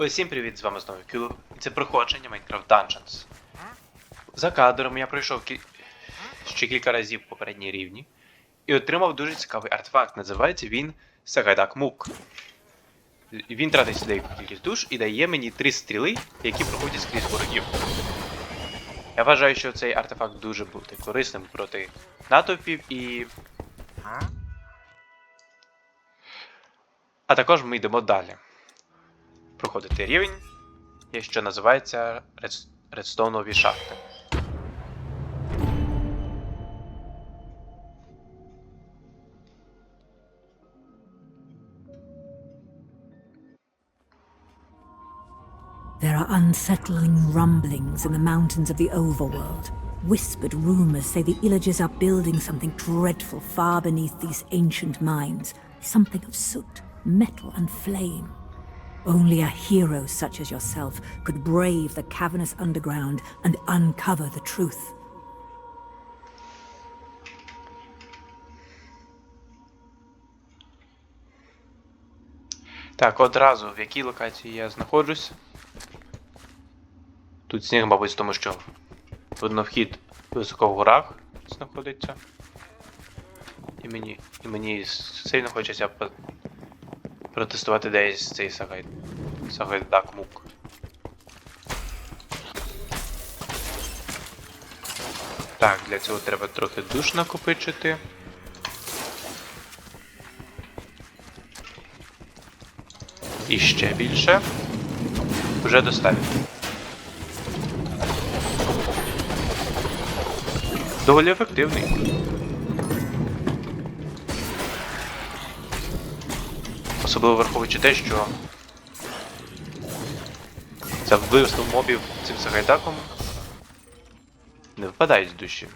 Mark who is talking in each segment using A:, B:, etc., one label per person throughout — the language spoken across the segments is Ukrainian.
A: Усім привіт, з вами знову Кюлу. І це проходження Minecraft Dungeons. За кадром я пройшов кі... ще кілька разів попередні рівні і отримав дуже цікавий артефакт. Називається він Сагайдак Мук. Він тратить деяку кількість душ і дає мені три стріли, які проходять скрізь ворогів. Я вважаю, що цей артефакт дуже буде корисним проти натовпів і. А також ми йдемо далі. Проходити рівень, є що називається редс- редстоунові шахти.
B: There are unsettling rumblings in the mountains of the overworld. Whispered rumors say the Illagers are building something dreadful far beneath these ancient mines. Something of soot, metal, and flame. Only a hero such as yourself could brave the cavernous underground and uncover the truth.
A: Так, одразу в якій локації я знаходжусь. Тут сніг, мабуть, тому що видно вхід високо в горах знаходиться. І мені, і мені сильно хочеться протестувати десь цей сагайд. Сагайдак мук. Так, для цього треба трохи душ накопичити. І ще більше. Вже достатньо. Доволі ефективний. Особливо враховуючи те, що за вбивство мобів цим сагайдаком не випадають з душі.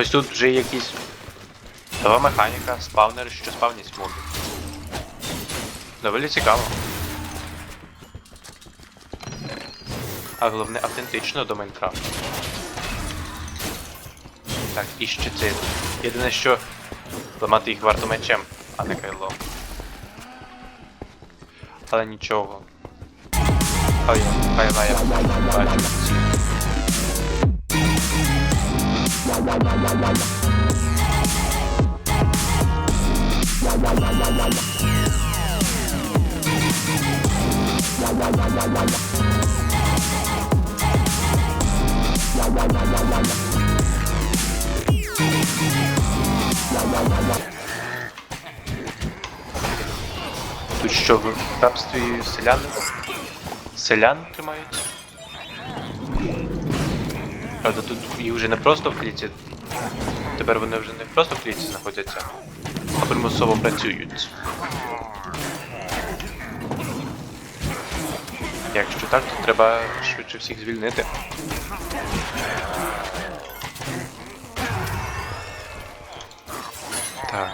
A: Ось тут вже якісь нова механіка, спавнери, що спавнять мобів. Доволі цікаво. А головне автентично до Майнкрафту. Так, і це. Єдине, що ламати їх варто мечем, а не кайлом. Але нічого. Я, кайла я бачу Тут що, в рабстві селяни? Селян тримаються? Правда, тут їх вже не просто в кліті. Тепер вони вже не просто в кліті знаходяться, а примусово працюють. Якщо так, то треба швидше всіх звільнити. Так.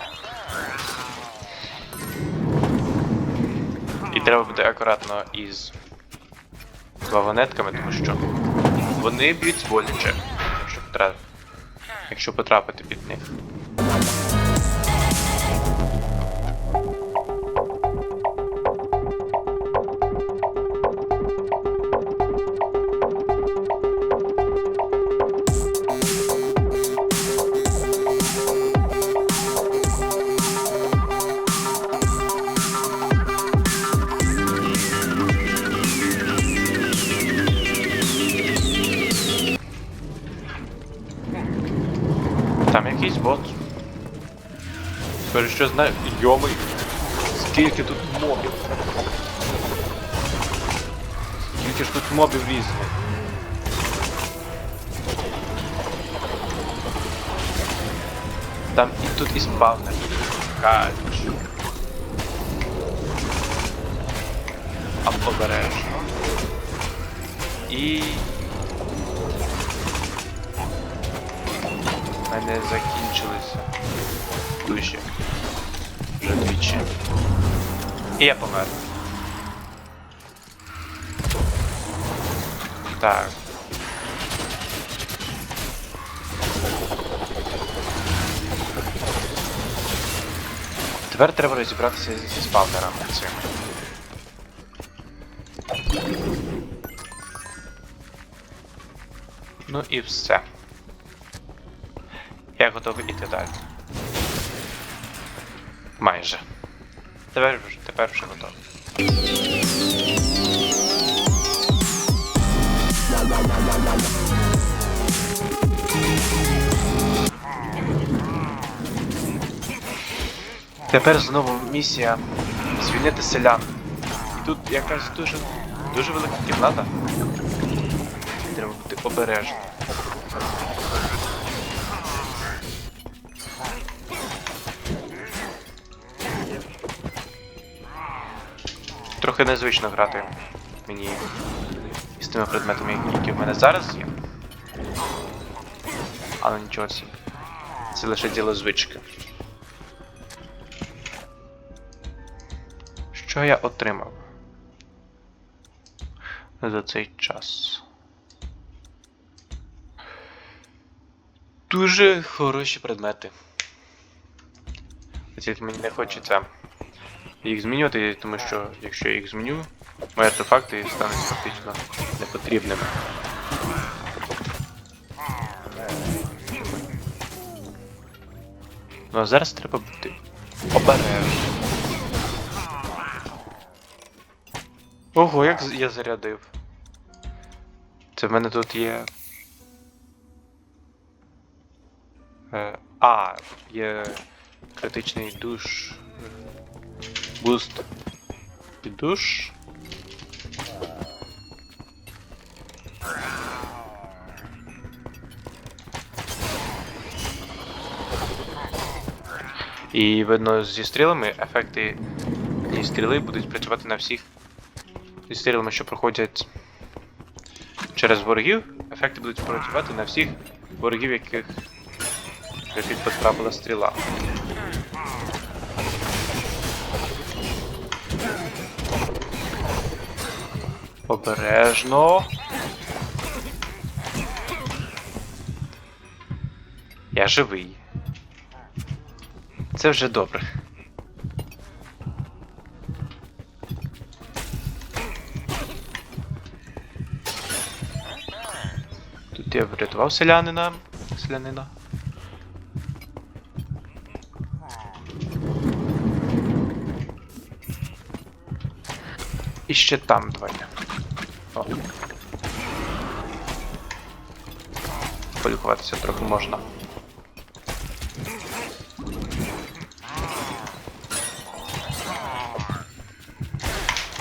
A: І треба бути акуратно із вагонетками, тому що вони б'ють боляче, якщо потрапити, якщо потрапити під них. Скажу, що знаю. Йомий. Скільки тут мобів. Скільки ж тут мобів різних. Там і тут і спавнер. Кач. обережно. І. У мене закінчилися душі. Вже двічі. І я помер. Так. Тепер треба розібратися зі спавнерами цим. Ну і все. Я готовий іти далі. Майже. Тепер тепер вже готовий. Тепер знову місія звільнити селян. І тут якась дуже дуже велика кімната. Треба бути обережним. Трохи незвично грати мені з тими предметами, які в мене зараз є. Але нічого. Це лише діло звички. Що я отримав за цей час? Дуже хороші предмети. Тільки мені не хочеться їх змінювати, тому що якщо я їх зміню, мої артефакти стануть фактично непотрібними. Ну а зараз треба бути обережним. Ого, як я зарядив. Це в мене тут є. Е, а, є критичний душ. Буст. Під душ. І видно зі стрілами ефекти і стріли будуть працювати на всіх зі стрілами, що проходять через ворогів, ефекти будуть працювати на всіх ворогів, яких яких потрапила стріла. Обережно. Я живий. Це вже добре. Тут я врятував селянина. Селянина. І ще там два є. О. Полікуватися трохи можна.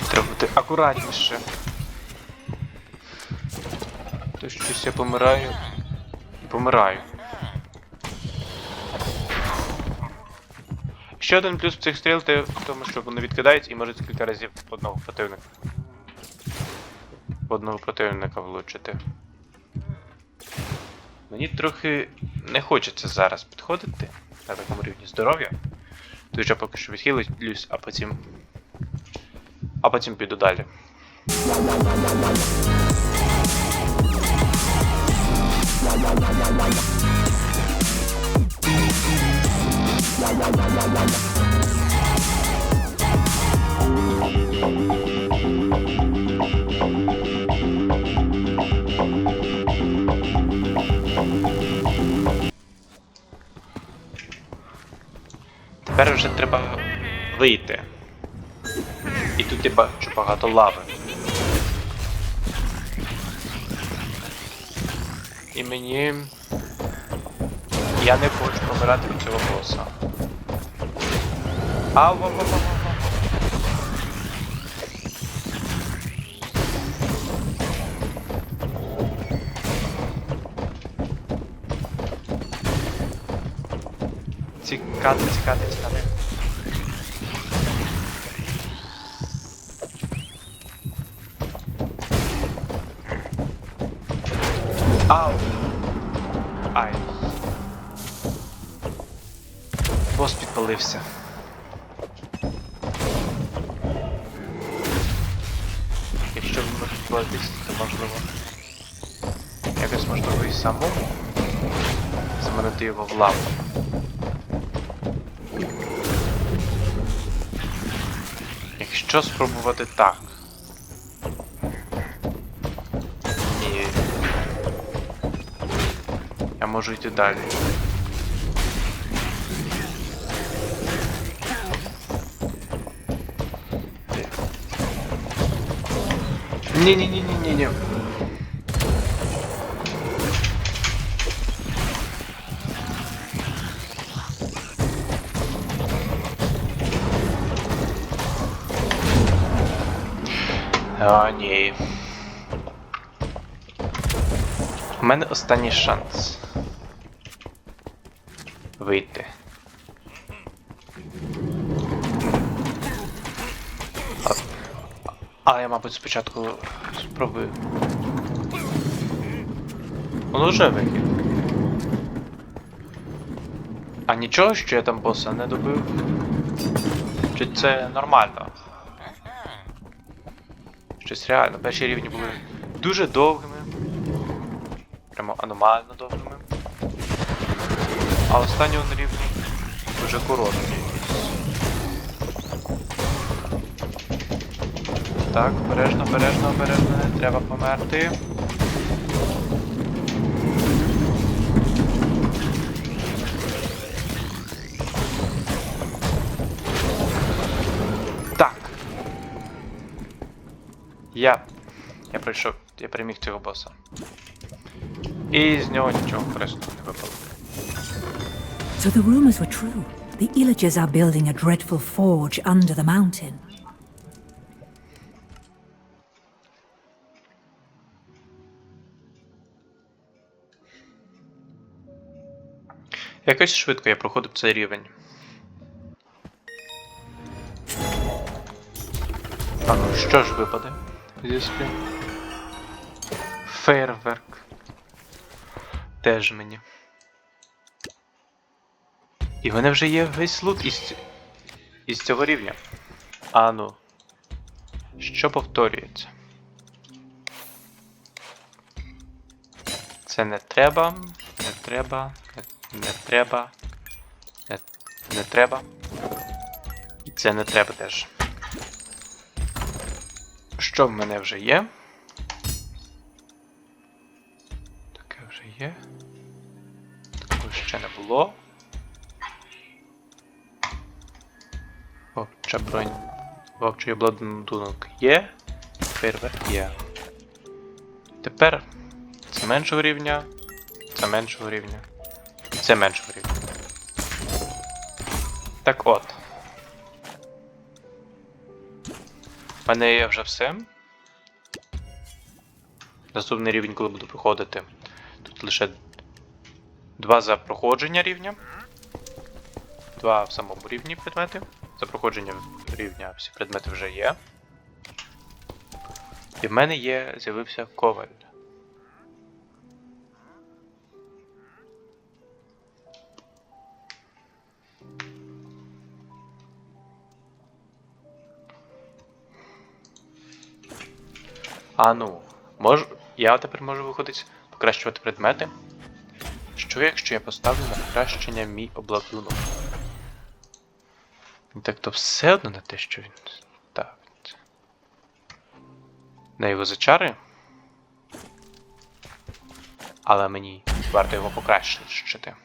A: Треба бути акуратніше. То щось я помираю. І помираю. Ще один плюс цих стріл в тому, що вони відкидають і можуть кілька разів одного противника. Одного противника влучити. Мені трохи не хочеться зараз підходити на такому рівні здоров'я. Тож я поки що відхилюсь, а потім. А потім піду далі. Вийти. І тут я бачу багато лави. І мені. Я не хочу помирати від цього боса. Ау, ау, ау, ау. Ау! Ай. Бос підпалився. Якщо він може підпалитись, то можливо. Якось можливо і самому заманити його в лаву. Якщо спробувати так. Можу йти далі. Ні-ні-ні-ні-ні-ні. О, ні. У мене останній шанс. Вийти. А, я, мабуть, спочатку спробую. Он уже вихід. А нічого, що я там боса не добив? Чи це нормально? Щось реально. Перші рівні були дуже довгими. Прямо аномально довгими. А останні на рівні дуже короткі. Так, обережно, обережно, обережно, не треба померти. Так. Я. Я прийшов. Я переміг цього боса. І з нього нічого випало.
B: So the rumors were true. The Illagers are building a dreadful forge under the mountain.
A: Якось швидко я проходив цей рівень. А ну що ж випаде зі скрін? Фейерверк. Теж мені. І в мене вже є весь лут із, із цього рівня. А ну. Що повторюється? Це не треба, не треба, не, не треба, не, не треба. І це не треба теж. Що в мене вже є? Таке вже є. Такого ще не було. Вовча бронь. Вовчий обладунок є. Фейерверк є. Тепер це меншого рівня, це меншого рівня. І це меншого рівня. Так от. У мене є вже все. Наступний рівень, коли буду проходити. Тут лише два за проходження рівня. Два в самому рівні предмети. За проходження рівня всі предмети вже є. І в мене є, з'явився коваль. А ну, мож... я тепер можу виходить покращувати предмети. Що якщо я поставлю на покращення мій обладунок? Так то все одно не те, що він ставить. На його зачари. Але мені варто його покращити.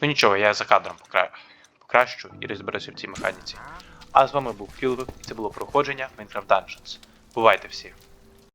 A: Ну нічого, я за кадром покра... покращу і розберуся в цій механіці. А з вами був Філвик, це було проходження Minecraft Dungeons. Бувайте всі!